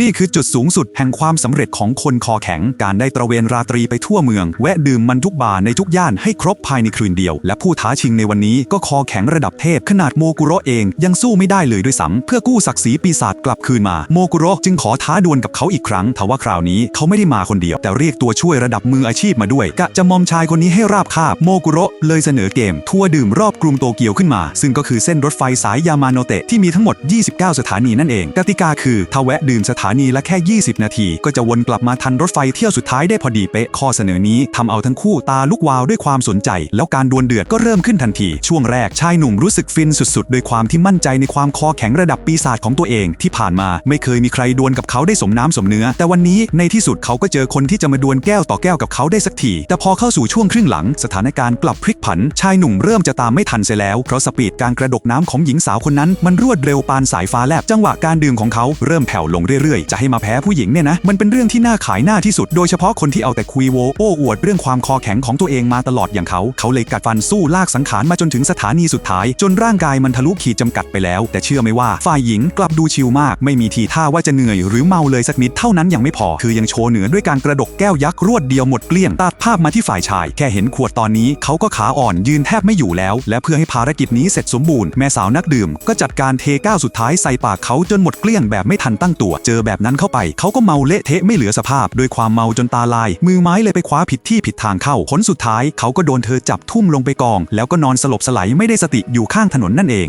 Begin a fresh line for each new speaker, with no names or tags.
นี่คือจุดสูงสุดแห่งความสำเร็จของคนคอแข็ง การได้ตระเวนราตรีไปทั่วเมือง แวะดื่มมันทุกบาร์ในทุกย่านให้ครบภายในคืนเดียว และผู้ท้าชิงในวันนี้ก็คอแข็งระดับเทพ ขนาดโมกุโรเองยังสู้ไม่ได้เลยด้วยซ้ำเพื่อกู้ศักดิ์ศรีปีศาจกลับคืนมา โมกุโรจึงขอท้าดวลกับเขาอีกครั้งทว่าคราวนี้เขาไม่ได้มาคนเดียว แต่เรียกตัวช่วยระดับมืออาชีพมาด้วยกะจะมอมชายคนนี้ให้ราบคาบโมกุโรเลยเสนอเกม ทัวร์ดื่มรอบกรุงโตเกียวขึ้นมา ซึ่งก็คือเส้นรถไฟสายยามาโนเตะที่มีทั้งหมด 29 สถานีนั่นเองกติกาคือถ้าแวะดื่มสถานีละแค่ 20 นาที ก็จะวนกลับมาทันรถไฟเที่ยวสุดท้ายได้พอดีเป๊ะ ข้อเสนอนี้ทำเอาทั้งคู่ตาลุกวาวด้วยความสนใจ แล้วการดวลเดือดก็เริ่มขึ้นทันที ช่วงแรกชายหนุ่มรู้สึกฟินสุดๆ โดยความที่มั่นใจในความคอแข็งระดับปีศาจของตัวเองที่ผ่านมาไม่เคยมีใครดวลกับเขาได้สมน้ำสมเนื้อ แต่วันนี้ในที่สุดเขาก็เจอคนที่จะมาดวลแก้วต่อแก้วกับเขาได้สักที แต่พอเข้าสู่ช่วงครึ่งหลัง สถานการณ์กลับพลิกผัน ชายหนุ่มเริ่มจะตามไม่ทันเสียแล้ว เพราะสปีดการกระดกน้ำของหญิงสาวคนนั้น มันรวดเร็วปานสายฟ้าแลบจังหวะการดื่มของเขาเริ่มแผ่วลงเรื่อยๆ จะให้มาแพ้ผู้หญิงเนี่ยนะ มันเป็นเรื่องที่น่าขายหน้าที่สุด โดยเฉพาะคนที่เอาแต่คุยโวโอ้อวดเรื่องความคอแข็งของตัวเองมาตลอดอย่างเขา เขาเลยกัดฟันสู้ลากสังขารมาจนถึงสถานีสุดท้าย จนร่างกายมันทะลุขีดจำกัดไปแล้ว แต่เชื่อไหมว่าฝ่ายหญิงกลับดูชิลมาก ไม่มีทีท่าว่าจะเหนื่อยหรือเมาเลยสักนิดเท่านั้นยังไม่พอ คือยังโชว์เหนือด้วยการกระดกแก้วยักษ์รวดเดียวหมดเกลี้ยงตัดภาพมาที่ฝ่ายชาย แค่เห็นขวดตอนนี้เขาก็ขาอ่อนยืนแทบไม่อยู่แล้ว และเพื่อให้ภารกิจนี้เสร็จสมบูรณ์แม่สาวนักดื่ม ก็จัดการเทก้วสุดท้ายใส่ปากเขาจนหมดเกลี้ยงแบบไม่ทันตั้งตัวเจอแบบนั้นเข้าไป เขาก็เมาเละเทะไม่เหลือสภาพ ด้วยความเมาจนตาลาย มือไม้เลยไปคว้าผิดที่ผิดทางเข้าผลสุดท้าย เขาก็โดนเธอจับทุ่มลงไปกอง แล้วก็นอนสลบสลายไม่ได้สติอยู่ข้างถนนนั่นเอง